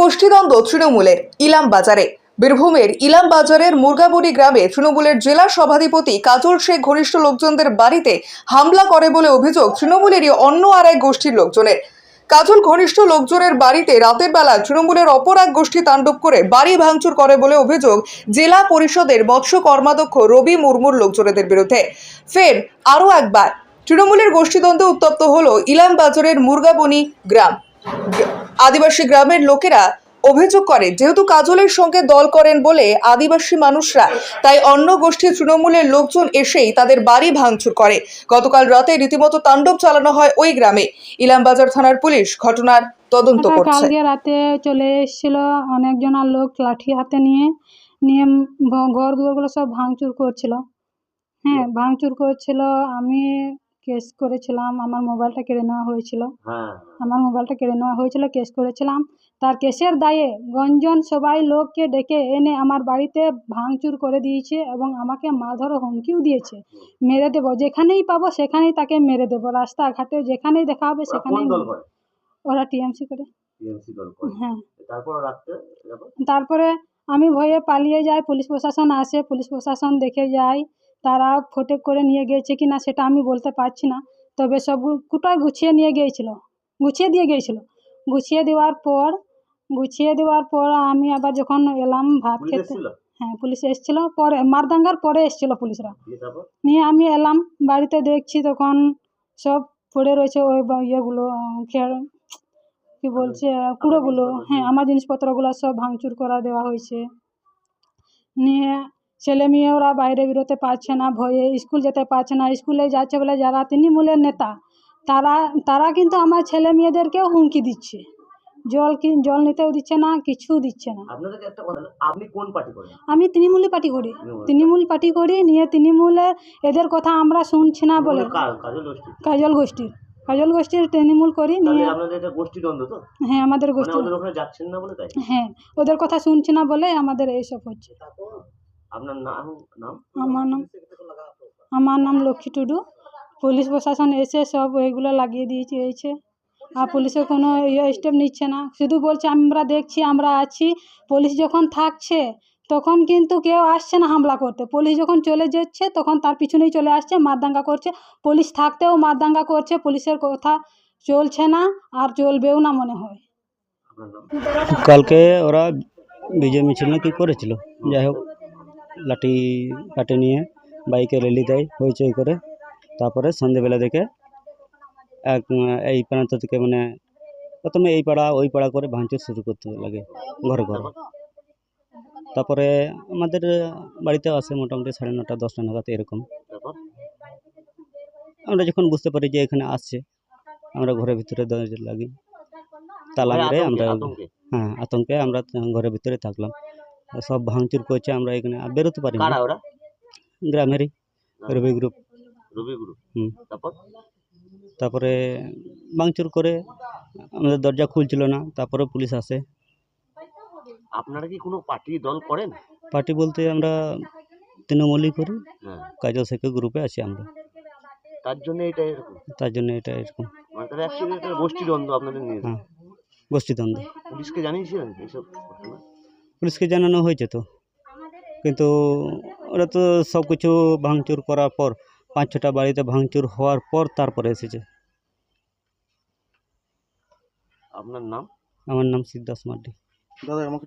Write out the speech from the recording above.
গোষ্ঠীদ্বন্দ্ব তৃণমূলের ইলাম বাজারে। বীরভূমের ইলাম বাজারের মুরগাবড়ি গ্রামে তৃণমূলের জেলা সভাধিপতি কাজল শেখ ঘনিষ্ঠ লোকজনদের বাড়িতে হামলা করে বলে অভিযোগ তৃণমূলেরই অন্য আর এক গোষ্ঠীর লোকজনের। কাজল ঘনিষ্ঠ লোকজনের বাড়িতে রাতের বেলা তৃণমূলের অপর এক গোষ্ঠী তাণ্ডব করে বাড়ি ভাঙচুর করে বলে অভিযোগ জেলা পরিষদের মৎস্য কর্মাধ্যক্ষ রবি মুর্মুর লোকজনেদের বিরুদ্ধে। ফের আরও একবার, তৃণমূলের গোষ্ঠীদ্বন্দ্বে উত্তপ্ত হল ইলাম বাজারের মুরগাবনি গ্রাম। আদিবাসী গ্রামের লোকেরা অভিযোগ করে যেহেতু কাজলের সঙ্গে দল করেন বলে আদিবাসী মানুষরা তাই অন্য গোষ্ঠীর তৃণমূলের লোকজন এসেই তাদের বাড়ি ভাঙচুর করে। গতকাল রাতে রীতিমতো তাণ্ডব চালানো হয় ওই গ্রামে। ইলামবাজার থানার পুলিশ ঘটনার তদন্ত করছে। কালকে রাতে চলে এসেছিল অনেকজনা লোক লাঠি হাতে নিয়ে নিয়ে ঘর দুয়ারগুলো সব ভাঙচুর করছিল। হ্যাঁ ভাঙচুর করছিল। আমি কেস করেছিলাম আমার মোবাইলটা কেড়ে নেওয়া হয়েছিল। হ্যাঁ। আমার মোবাইলটা কেড়ে নেওয়া হয়েছিল কেস করেছিলাম। তার কেসের দায়ে গঞ্জন সবাই লোককে ডেকে এনে আমার বাড়িতে ভাঙচুর করে দিয়েছে এবং আমাকে মারধর হুমকিও দিয়েছে। মেরে দেবো যেখানেই পাবো সেখানেই তাকে মেরে দেবো। রাস্তাঘাটে যেখানেই দেখা হবে সেখানেই ওরা টিএমসি করে। হ্যাঁ। তারপরে আমি ভয়ে পালিয়ে যাই পুলিশ প্রশাসন আসে পুলিশ প্রশাসন দেখে যায় তারা ফটে করে নিয়ে গিয়েছে কি না সেটা আমি বলতে পারছি না। তবে সব কুটায় গুছিয়ে নিয়ে গিয়েছিল গুছিয়ে দিয়ে গিয়েছিল। গুছিয়ে দেওয়ার পর গুছিয়ে দেওয়ার পর আমি আবার যখন এলাম ভাত খেতে হ্যাঁ পুলিশ এসেছিল। পরে মারদাঙ্গার পরে এসেছিল পুলিশরা। নিয়ে আমি এলাম বাড়িতে দেখছি তখন সব পড়ে রয়েছে ওই ইয়েগুলো খেয়ার কি বলছে কুড়োগুলো। হ্যাঁ আমার জিনিসপত্রগুলো সব ভাঙচুর করা দেওয়া হয়েছে। নিয়ে ছেলে মেয়ে ওরা বাইরে বেরোতে পারছে না ভয়ে স্কুল যেতে পারছে না স্কুলে যাচ্ছে বলে যারা তৃণমূলের নেতা তারা তারা কিন্তু আমার ছেলে মেয়েদেরকেও হুমকি দিচ্ছে। জল কি জল নিতেও দিচ্ছে না কিছু দিচ্ছে না। আপনি কোন পার্টি করেন? আমি তৃণমূলই পার্টি করি। তৃণমূল। তৃণমূল পার্টি করি নিয়ে তৃণমূলের এদের কথা আমরা শুনছি না বলে। কাজল গোষ্ঠী কাজল গোষ্ঠীর। কাজল গোষ্ঠীর তৃণমূল করি নিয়ে হ্যাঁ আমাদের মানে গোষ্ঠী হ্যাঁ ওদের কথা শুনছি না বলে আমাদের এইসব হচ্ছে। আপনার নাম নাম? আমার নাম আমার নাম লক্ষ্মী টুডু। পুলিশ প্রশাসন এসে সব ওইগুলো লাগিয়ে দিয়েছে হয়েছে আর পুলিশের কোনো ইয়ে স্টেপ নিচ্ছে না। শুধু বলছে আমরা দেখছি আমরা আছি। পুলিশ যখন থাকছে তখন কিন্তু কেউ আসছে না হামলা করতে। পুলিশ যখন চলে যাচ্ছে তখন তার পিছনেই চলে আসছে মারদাঙ্গা করছে। পুলিশ থাকতেও মারদাঙ্গা করছে পুলিশের কথা চলছে না আর চলবেও না মনে হয়। কালকে ওরা বিজয় মিছিল না কি করেছিল? যাই হোক। লাঠি কাটে নিয়ে বাইকে র্যালি দেয় হইচই করে। তারপরে সন্ধেবেলা দেখে এক এই প্রান্ত থেকে মানে প্রথমে এই পাড়া ওই পাড়া করে ভাঙচুর শুরু করতে লাগে ঘরে ঘরে। তারপরে আমাদের বাড়িতে আসে মোটামুটি সাড়ে নটা দশটা নাগাদ এরকম। আমরা যখন বুঝতে পারি যে এখানে আসছে আমরা ঘরের ভিতরে লাগি তালা ভয়ে মেরে আমরা হ্যাঁ আতঙ্কে আমরা ঘরের ভিতরে থাকলাম। সব ভাঙচুর করছে আমরা এখানে আর বেরোতে পারি না কারা ওরা? গ্রামেরই রবি গ্রুপ রবি গুরু হুম। তারপর? তারপরে ভাঙচুর করে আমাদের দরজা খুলছিল না তারপরে পুলিশ আসে। আপনারা কি কোনো পার্টি দল করেন? পার্টি বলতে আমরা তৃণমূলই করি হ্যাঁ। কাজল শেখের গ্রুপে আছি আমরা। তার জন্য এটা এরকম? তার জন্য এটা এরকম। মানে তাহলে অ্যাকচুয়ালি একটা গোষ্ঠী দ্বন্দ্ব আপনাদের নিয়ে। হ্যাঁ গোষ্ঠীদ্বন্দ্ব। পুলিশকে জানিয়েছিলেন এইসব ঘটনা? পুলিশকে জানানো হয়েছে তো। কিন্তু ওরা তো সব কিছু ভাঙচুর করার পর পাঁচ ছটা বাড়িতে ভাঙচুর হওয়ার পর তারপরে এসেছে। আপনার নাম? আমার নাম সিদ্ধাস মার্ডি দাদা আমাকে